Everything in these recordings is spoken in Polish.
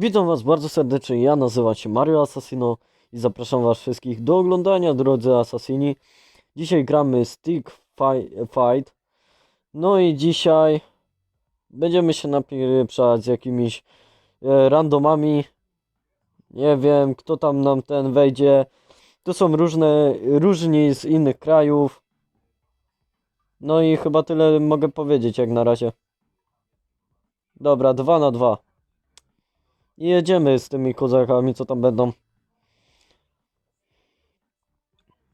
Witam Was bardzo serdecznie, ja nazywam się Mario Assassino i zapraszam Was wszystkich do oglądania, drodzy Assassini. Dzisiaj gramy Stick Fi- Fight. No i dzisiaj będziemy się napieprzać z jakimiś e, randomami. Nie wiem, kto tam nam ten wejdzie. To są różne, różni z innych krajów. No i chyba tyle mogę powiedzieć jak na razie. Dobra, dwa na dwa. I jedziemy z tymi kozakami, co tam będą.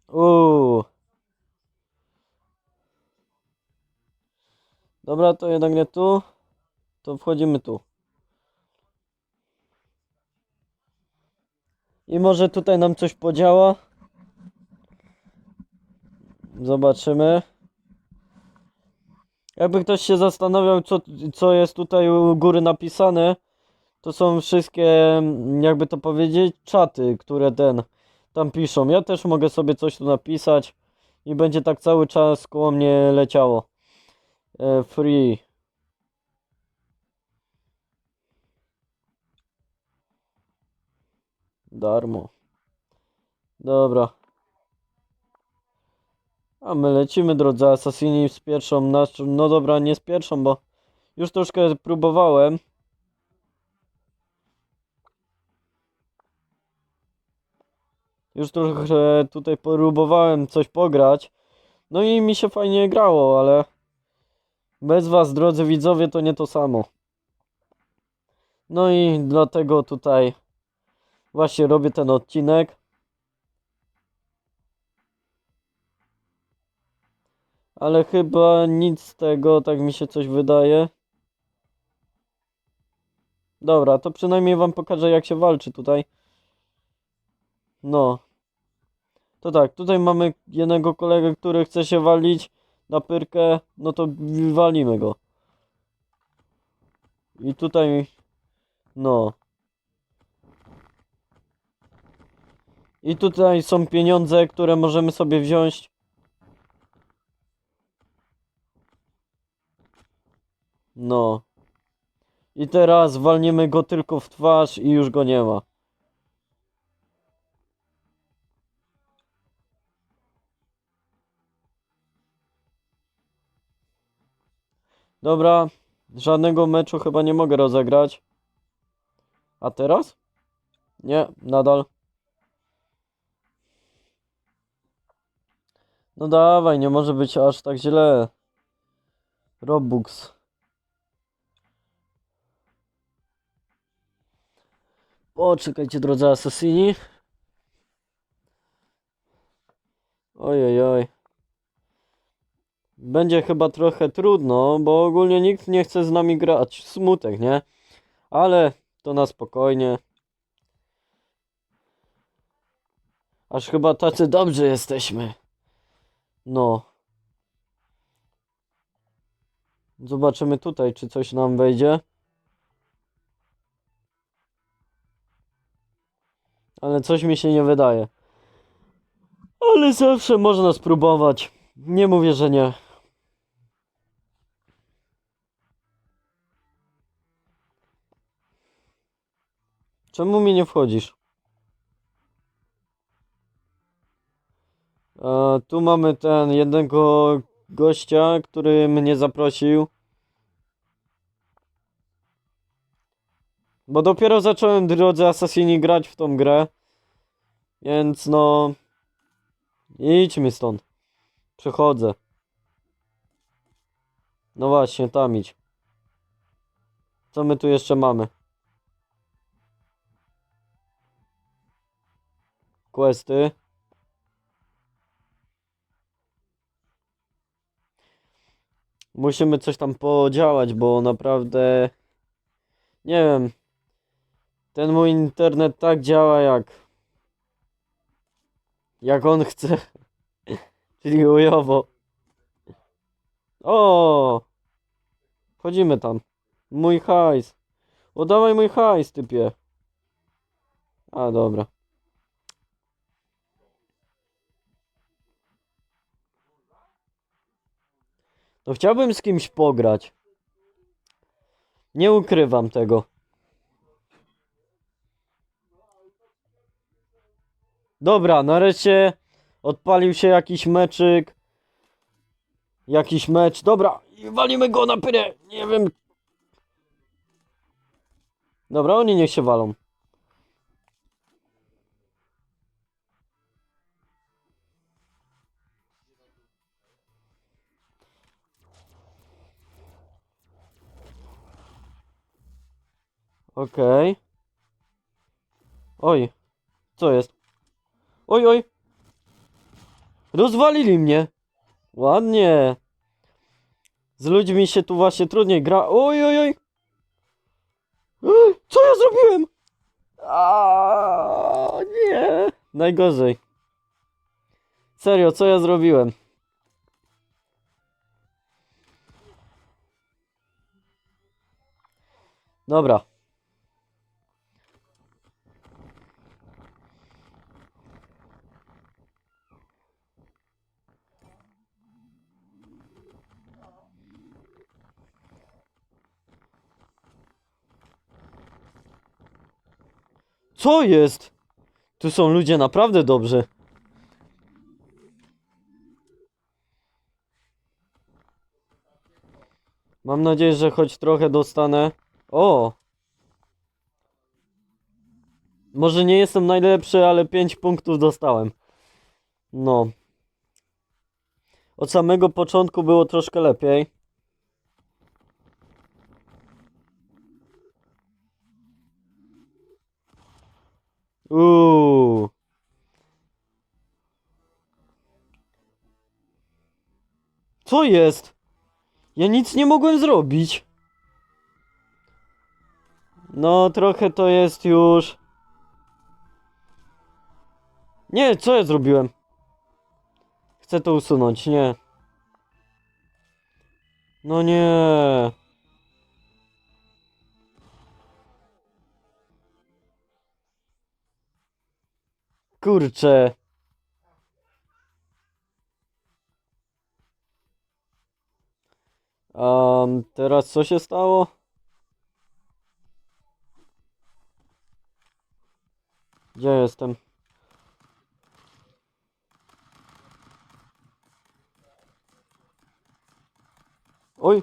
Uuu. Dobra, to jednak nie tu. To wchodzimy tu. I może tutaj nam coś podziała. Zobaczymy. Jakby ktoś się zastanawiał, co, co jest tutaj u góry napisane, to są wszystkie, mm, jakby to powiedzieć, czaty, które ten tam piszą. Ja też mogę sobie coś tu napisać i będzie tak cały czas koło mnie leciało. E, free. Darmo. Dobra. A my lecimy, drodzy Assassini, z pierwszą. No dobra, nie z pierwszą, bo już troszkę próbowałem. Już trochę tutaj próbowałem coś pograć. No i mi się fajnie grało, ale bez was, drodzy widzowie, to nie to samo. No i dlatego tutaj właśnie robię ten odcinek. Ale chyba nic z tego, tak mi się coś wydaje. Dobra, to przynajmniej wam pokażę jak się walczy tutaj. No. To tak, tutaj mamy jednego kolegę, który chce się walić na pyrkę, no to walimy go. I tutaj, no. I tutaj są pieniądze, które możemy sobie wziąć. No. I teraz walniemy go tylko w twarz i już go nie ma. Dobra, żadnego meczu chyba nie mogę rozegrać. A teraz? Nie, nadal. No dawaj, nie może być aż tak źle. Robux. Poczekajcie, drodzy asesini. Oj, oj, oj. Będzie chyba trochę trudno, bo ogólnie nikt nie chce z nami grać. Smutek, nie? Ale to na spokojnie. Aż chyba tacy dobrzy jesteśmy. No. Zobaczymy tutaj, czy coś nam wejdzie. Ale coś mi się nie wydaje. Ale zawsze można spróbować. Nie mówię, że nie. Czemu mi nie wchodzisz? E, tu mamy ten jednego gościa, który mnie zaprosił. Bo dopiero zacząłem, drodzy Assassini, grać w tą grę. Więc no... Idź mi stąd. Przechodzę. No właśnie, tam idź. Co my tu jeszcze mamy? Questy. Musimy coś tam podziałać, bo naprawdę... Nie wiem. Ten mój internet tak działa jak... Jak on chce. Czyli ujowo. O! Wchodzimy tam. Mój hajs. Oddawaj mój hajs, typie. A, dobra. No chciałbym z kimś pograć. Nie ukrywam tego. Dobra, nareszcie odpalił się jakiś meczyk. Jakiś mecz. Dobra, walimy go na pyrę. Nie wiem. Dobra, oni niech się walą. Okej. Oj, co jest? Oj, oj. Rozwalili mnie. Ładnie. Z ludźmi się tu właśnie trudniej gra. Oj, oj, oj. Co ja zrobiłem? A, nie. Najgorzej. Serio, co ja zrobiłem? Dobra. Co jest? Tu są ludzie naprawdę dobrzy. Mam nadzieję, że choć trochę dostanę. O! Może nie jestem najlepszy, ale 5 punktów dostałem. No. Od samego początku było troszkę lepiej. Uuu. Co jest? Ja nic nie mogłem zrobić. No, trochę to jest już. Nie, co ja zrobiłem? Chcę to usunąć, nie. No nie. Kurczę. Um, teraz co się stało? Gdzie jestem? Oj!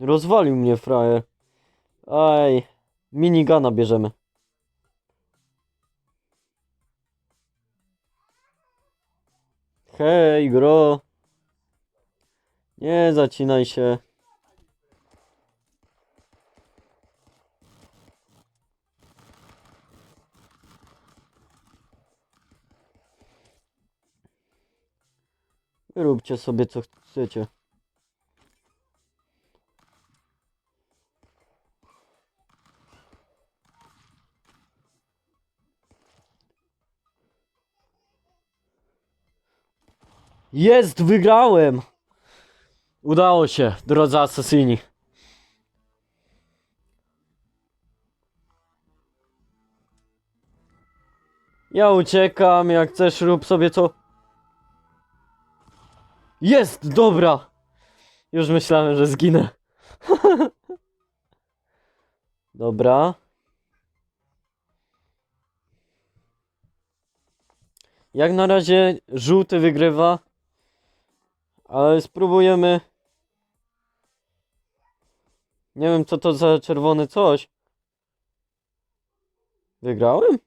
Rozwalił mnie frajer. Aj, minigana bierzemy. Hej, gro. Nie zacinaj się. Róbcie sobie co chcecie. Jest, wygrałem! Udało się, drodzy asesyni. Ja uciekam, jak chcesz rób sobie co... Jest, dobra! Już myślałem, że zginę. dobra. Jak na razie żółty wygrywa. Ale spróbujemy. Nie wiem co to za czerwony coś. Wygrałem?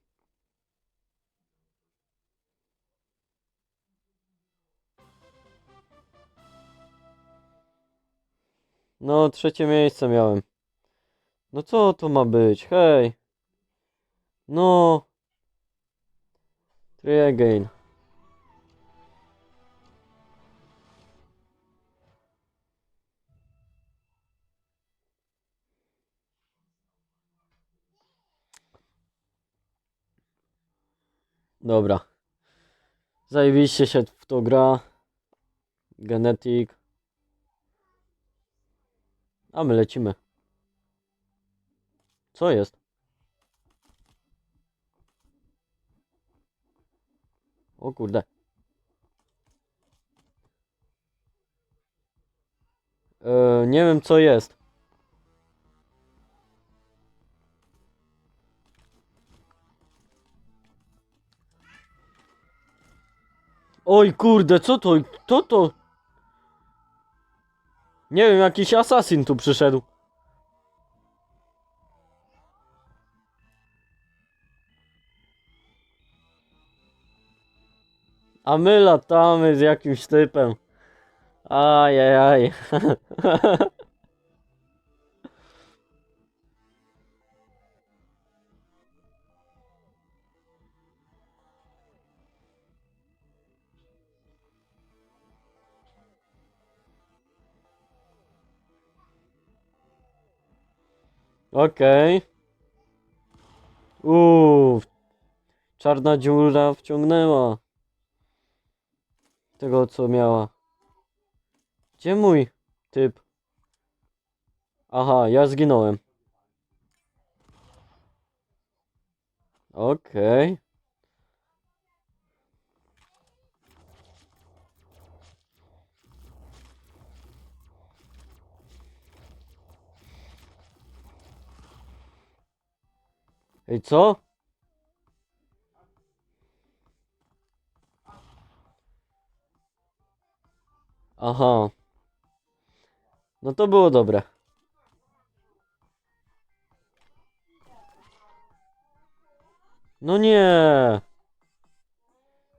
No, trzecie miejsce miałem. No co to ma być? Hej. No. Try again. Dobra. Zajebiście się w to gra. Genetic. A my lecimy. Co jest? O kurde. E, nie wiem co jest. Oj kurde, co to? Kto to? Nie wiem, jakiś asasin tu przyszedł. A my latamy z jakimś typem. Ajajaj. Okej. Uuu. Czarna dziura wciągnęła. Tego co miała. Gdzie mój typ? Aha, ja zginąłem. Okej. Ej, co? Aha. No to było dobre. No nie.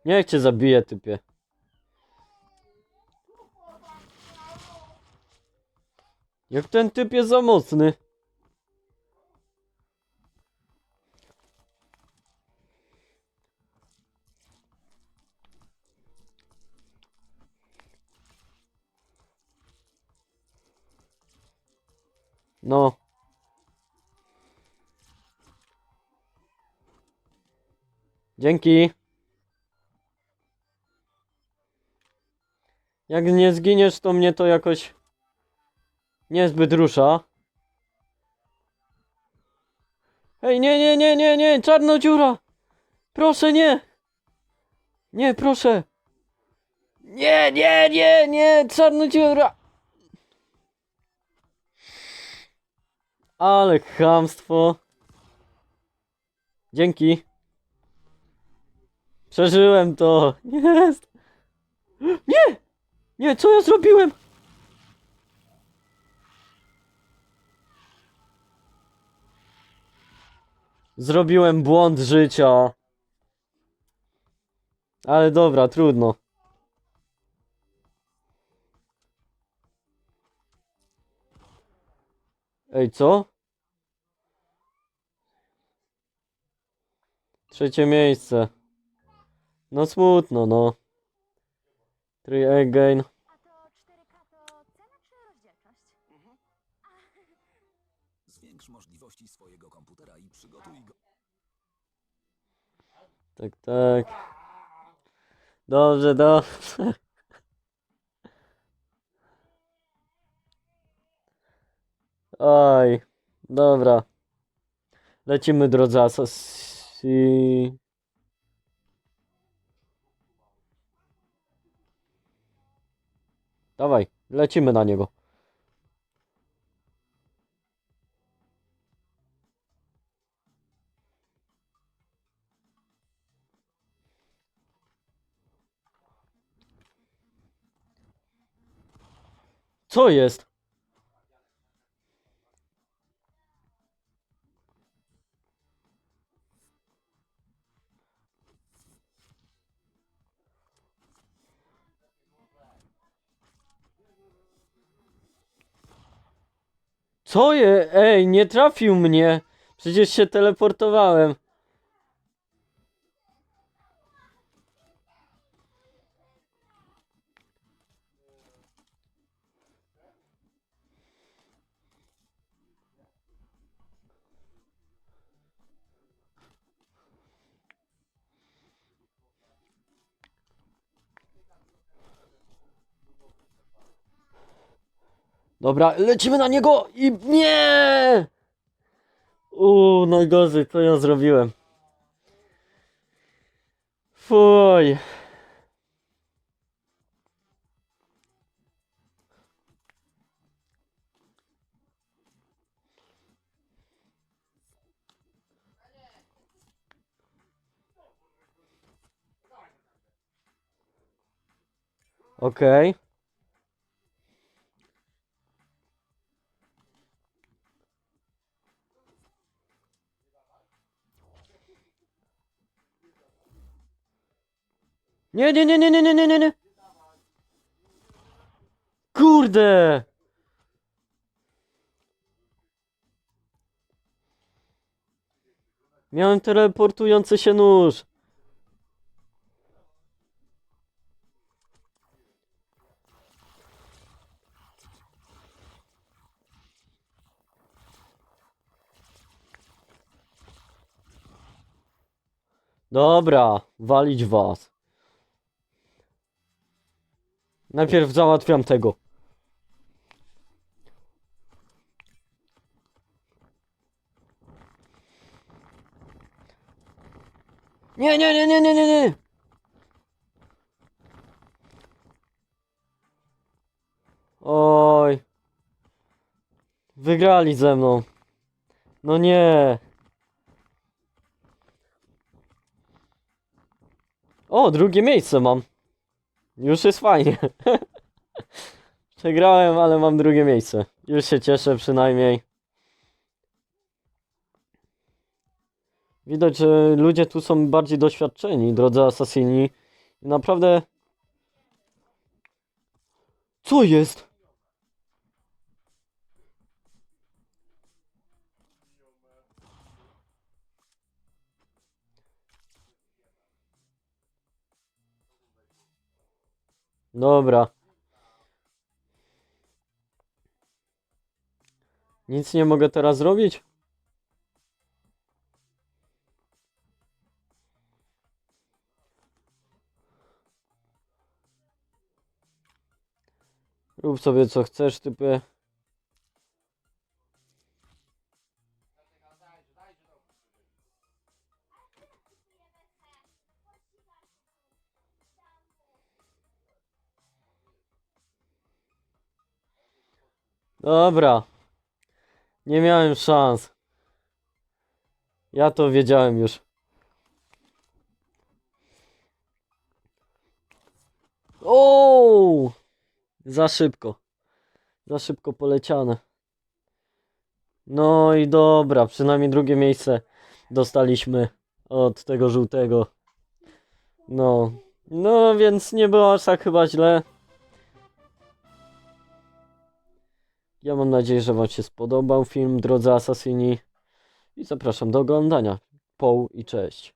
Niech cię zabije, typie. Jak ten typ jest za mocny. No. Dzięki. Jak nie zginiesz, to mnie to jakoś niezbyt rusza. Hej, nie, nie, nie, nie, nie, czarna dziura! Proszę, nie! Nie, proszę! Nie, nie, nie, nie, czarna dziura! Ale chamstwo. Dzięki. Przeżyłem to. Jest. Nie! Nie, co ja zrobiłem? Zrobiłem błąd życia. Ale dobra, trudno. Ej, co? Trzecie miejsce. No smutno, no. Three again. A to 4K to cena czy rozdzielczość? Zwiększ możliwości swojego komputera i przygotuj go. Tak, tak. Dobrze, dobrze. Oj, dobra. Lecimy, drodzy asasi. Dawaj, lecimy na niego. Co jest? Co je? Ej, nie trafił mnie. Przecież się teleportowałem. Dobra, lecimy na niego i nie! Uuu, najgorzej, co ja zrobiłem. Fuj. Okej. Nie, nie, nie, nie, nie, nie, nie, nie, nie. Kurde! Miałem teleportujący się nóż. Dobra, walić was. Najpierw załatwiam tego. Nie, nie, nie, nie, nie, nie, nie. Oj. Wygrali ze mną. No nie. O, drugie miejsce mam. Już jest fajnie. Przegrałem, ale mam drugie miejsce. Już się cieszę przynajmniej. Widać, że ludzie tu są bardziej doświadczeni, drodzy asasini. Naprawdę. Co jest? Dobra. Nic nie mogę teraz zrobić? Rób sobie co chcesz, typie. Dobra. Nie miałem szans. Ja to wiedziałem już. O! Za szybko. Za szybko poleciane. No i dobra, przynajmniej drugie miejsce dostaliśmy od tego żółtego. No. No więc nie było aż tak chyba źle. Ja mam nadzieję, że Wam się spodobał film, drodzy asasyni. I zapraszam do oglądania. Poł i cześć.